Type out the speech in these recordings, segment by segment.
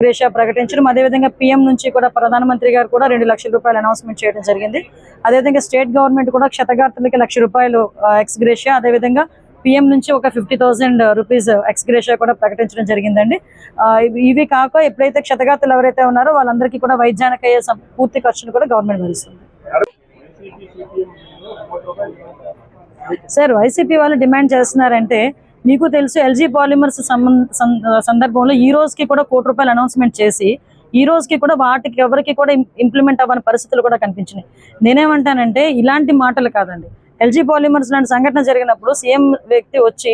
Gratia ప్రకటించడం. అదేవిధంగా PM నుంచి కూడా ప్రధానమంత్రి గారు కూడా రెండు లక్షల రూపాయలు అనౌన్స్మెంట్ చేయడం జరిగింది. అదేవిధంగా స్టేట్ గవర్నమెంట్ కూడా క్షతగాత్రులకి లక్ష రూపాయలు ఎక్స్గ్రేషియా అదేవిధంగా పిఎం నుంచి ఒక ఫిఫ్టీ థౌసండ్ రూపీస్ ఎక్స్గ్రేషియా కూడా ప్రకటించడం జరిగిందండి. ఇవి- కాక ఎప్పుడైతే క్షతగాత్రులు ఎవరైతే ఉన్నారో వాళ్ళందరికీ కూడా వైద్యానికి అయ్యే పూర్తి ఖర్చును కూడా గవర్నమెంట్ భరిస్తుంది. సార్ వైసీపీ వాళ్ళు డిమాండ్ చేస్తున్నారంటే మీకు తెలుసు ఎల్జీ పాలిమర్స్ సందర్భంలో ఈ రోజుకి కూడా కోటి రూపాయలు అనౌన్స్మెంట్ చేసి ఈ రోజుకి కూడా వాటికి ఎవరికి కూడా ఇంప్లిమెంట్ అవ్వని పరిస్థితులు కూడా కనిపించినాయి. నేనేమంటానంటే ఇలాంటి మాటలు కాదండి. ఎల్జీ పాలిమర్స్ లాంటి సంఘటన జరిగినప్పుడు సీఎం వ్యక్తి వచ్చి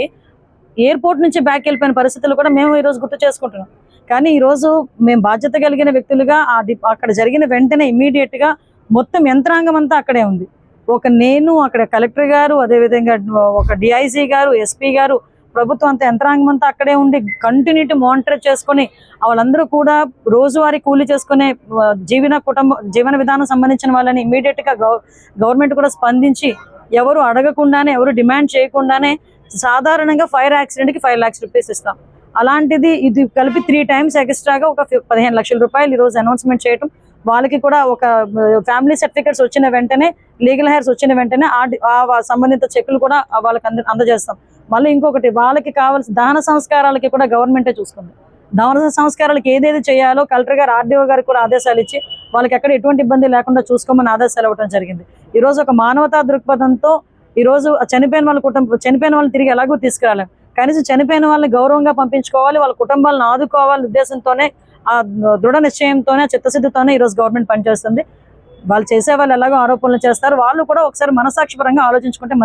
ఎయిర్పోర్ట్ నుంచి బ్యాక్ వెళ్ళిపోయిన పరిస్థితులు కూడా మేము ఈ రోజు గుర్తు చేసుకుంటున్నాం. కానీ ఈరోజు మేము బాధ్యత కలిగిన వ్యక్తులుగా అది అక్కడ జరిగిన వెంటనే ఇమీడియట్గా మొత్తం యంత్రాంగం అంతా అక్కడే ఉంది. ఒక నేను అక్కడ కలెక్టర్ గారు అదేవిధంగా ఒక డిఐసి గారు ఎస్పీ గారు ప్రభుత్వం అంత యంత్రాంగం అంతా అక్కడే ఉండి కంటిన్యూటీ మానిటర్ చేసుకొని వాళ్ళందరూ కూడా రోజువారీ కూలి చేసుకునే జీవన కుటుంబ జీవన విధానం సంబంధించిన వాళ్ళని ఇమీడియట్గా గవర్నమెంట్ కూడా స్పందించి ఎవరు అడగకుండానే ఎవరు డిమాండ్ చేయకుండానే సాధారణంగా ఫైర్ యాక్సిడెంట్కి ఫైవ్ లాక్స్ రూపీస్ ఇస్తాం. అలాంటిది ఇది కలిపి త్రీ టైమ్స్ ఎక్స్ట్రాగా ఒక పదిహేను లక్షల రూపాయలు ఈ రోజు అనౌన్స్మెంట్ చేయటం. వాళ్ళకి కూడా ఒక ఫ్యామిలీ సర్టిఫికేట్స్ వచ్చిన వెంటనే లీగల్ హెయిర్స్ వచ్చిన వెంటనే ఆ సంబంధిత చెక్కులు కూడా వాళ్ళకి అందజేస్తాం. మళ్ళీ ఇంకొకటి వాళ్ళకి కావాల్సిన దహన సంస్కారాలకి కూడా గవర్నమెంటే చూసుకుంది. దహన సంస్కారాలకి ఏదేది చేయాలో కలెక్టర్ గారు ఆర్డీఓ గారికి కూడా ఆదేశాలు ఇచ్చి వాళ్ళకి ఎక్కడ ఎటువంటి ఇబ్బంది లేకుండా చూసుకోమని ఆదేశాలు ఇవ్వడం జరిగింది. ఈరోజు ఒక మానవతా దృక్పథంతో ఈరోజు చనిపోయిన వాళ్ళ కుటుంబం చనిపోయిన వాళ్ళని తిరిగి ఎలాగో తీసుకురాలేం. కనీసం చనిపోయిన వాళ్ళని గౌరవంగా పంపించుకోవాలి వాళ్ళ కుటుంబాలను ఆదుకోవాలి ఉద్దేశంతోనే ఆ దృఢ నిశ్చయంతోనే చిత్తశుద్ధితోనే ఈ రోజు గవర్నమెంట్ పనిచేస్తుంది. వాళ్ళు చేసే వాళ్ళు ఎలాగో ఆరోపణలు చేస్తారు. వాళ్ళు కూడా ఒకసారి మనసాక్షిపరంగా ఆలోచించుకుంటే